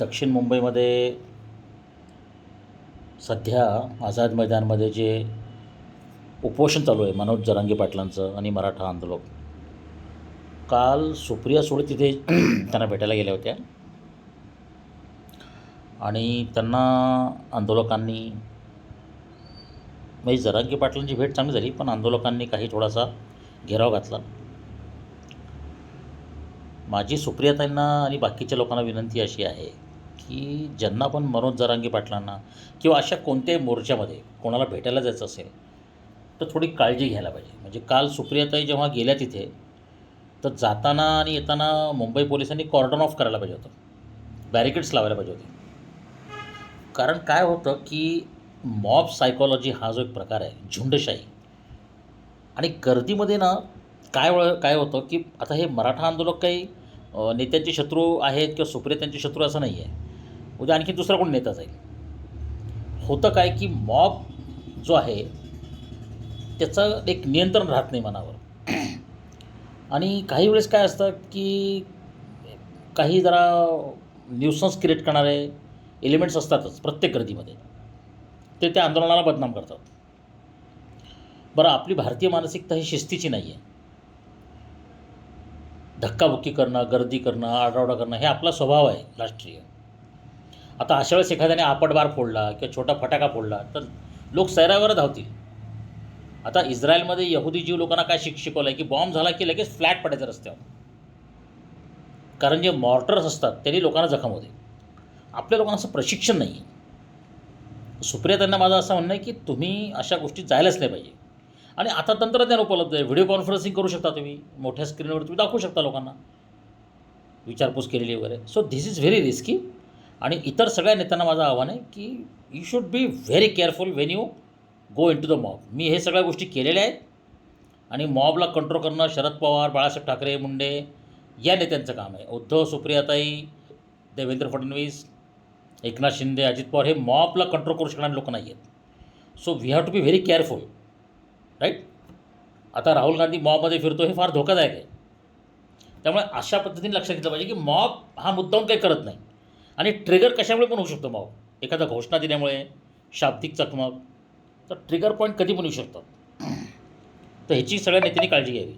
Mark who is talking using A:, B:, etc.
A: दक्षिण मुंबईमध्ये सध्या आझाद मैदानमध्ये जे उपोषण चालू आहे मनोज जरांगे पाटलांचं आणि मराठा आंदोलक. काल सुप्रिया सुळे तिथे त्यांना भेटायला गेल्या होत्या. आणि त्यांना आंदोलकांनी म्हणजे जरांगे पाटलांची भेट चांगली झाली पण आंदोलकांनी काही थोडासा घेराव घातला. माझी सुप्रियाताईंना आणि बाकीच्या लोकांना विनंती अशी आहे की ज्यांना पण मनोज जरांगे पाटलांना किंवा अशा कोणत्याही मोर्चामध्ये कोणाला भेटायला जायचं असेल तर थोडी काळजी घ्यायला पाहिजे. म्हणजे काल सुप्रियाताई जेव्हा गेल्या तिथे तर जाताना आणि येताना मुंबई पोलिसांनी कॉर्डन ऑफ करायला पाहिजे होतं. बॅरिकेड्स लावायला पाहिजे होते. कारण काय होतं की मॉब सायकॉलॉजी हा जो एक प्रकार आहे झुंडशाही. आणि गर्दीमध्ये ना काय वळ काय होतं की आता हे मराठा आंदोलक काही नेत्यांचे शत्रू आहेत किंवा सुप्रियतांचे शत्रू असं नाही आहे उद्या म्हणजे आणखी दुसरा कोण नेता जाईल? होतं काय की मॉब जो आहे त्याचं एक नियंत्रण राहत नाही मनावर. आणि काही वेळेस काय असतं की काही जरा न्यूसन्स क्रिएट करणारे एलिमेंट्स असतातच प्रत्येक गर्दीमध्ये. ते त्या आंदोलनाला बदनाम करतात. बरं आपली भारतीय मानसिकता ही शिस्तीची नाही आहे धक्काबुक्की करणं गर्दी करणं आरडाओरडा करणं हे आपला स्वभाव आहे राष्ट्रीय. आता अशा वेळेस एखाद्याने आपटबार फोडला किंवा छोटा फटाका फोडला तर लोक सैरावर धावतील. आता इस्रायलमध्ये यहुदी जीव लोकांना काय शिक शिकवलं आहे की बॉम्ब झाला की लगेच फ्लॅट पडायचं रस्त्यावर. कारण जे मॉर्टर्स असतात त्यांनी लोकांना जखम होते. आपल्या लोकांना असं प्रशिक्षण नाही आहे सुप्रिया त्यांना माझं असं म्हणणं आहे की तुम्ही अशा गोष्टी जायलाच नाही पाहिजे. आणि आता तंत्रज्ञान उपलब्ध आहे. व्हिडिओ कॉन्फरन्सिंग करू शकता तुम्ही. मोठ्या स्क्रीनवर तुम्ही दाखवू शकता लोकांना. विचारपूस केलेली वगैरे. So this is very risky आणि इतर सगळ्या नेत्यांना माझं आव्हान आहे की you should be very careful when you go into the mob मी हे सगळ्या गोष्टी केलेल्या आहेत. आणि मॉबला कंट्रोल करणं शरद पवार बाळासाहेब ठाकरे मुंडे या नेत्यांचं काम आहे. उद्धव सुप्रियाताई देवेंद्र फडणवीस एकनाथ शिंदे अजित पवार हे मॉबला कंट्रोल करू शकणारे लोक नाही आहेत so we have to be very careful right? आता राहुल गांधी मॉबमध्ये फिरतो हे फार धोकादायक आहे. त्यामुळे अशा पद्धतीने लक्षात घेतलं पाहिजे की मॉब हा मुद्दाम काही करत नाही. आणि ट्रिगर कशामुळे पण होऊ शकतो मॉब? एखादा घोषणा दिल्यामुळे शाब्दिक चकमक तर ट्रिगर पॉईंट कधी पण येऊ शकतात. तर ह्याची सगळ्या नेत्यांनी काळजी घ्यावी.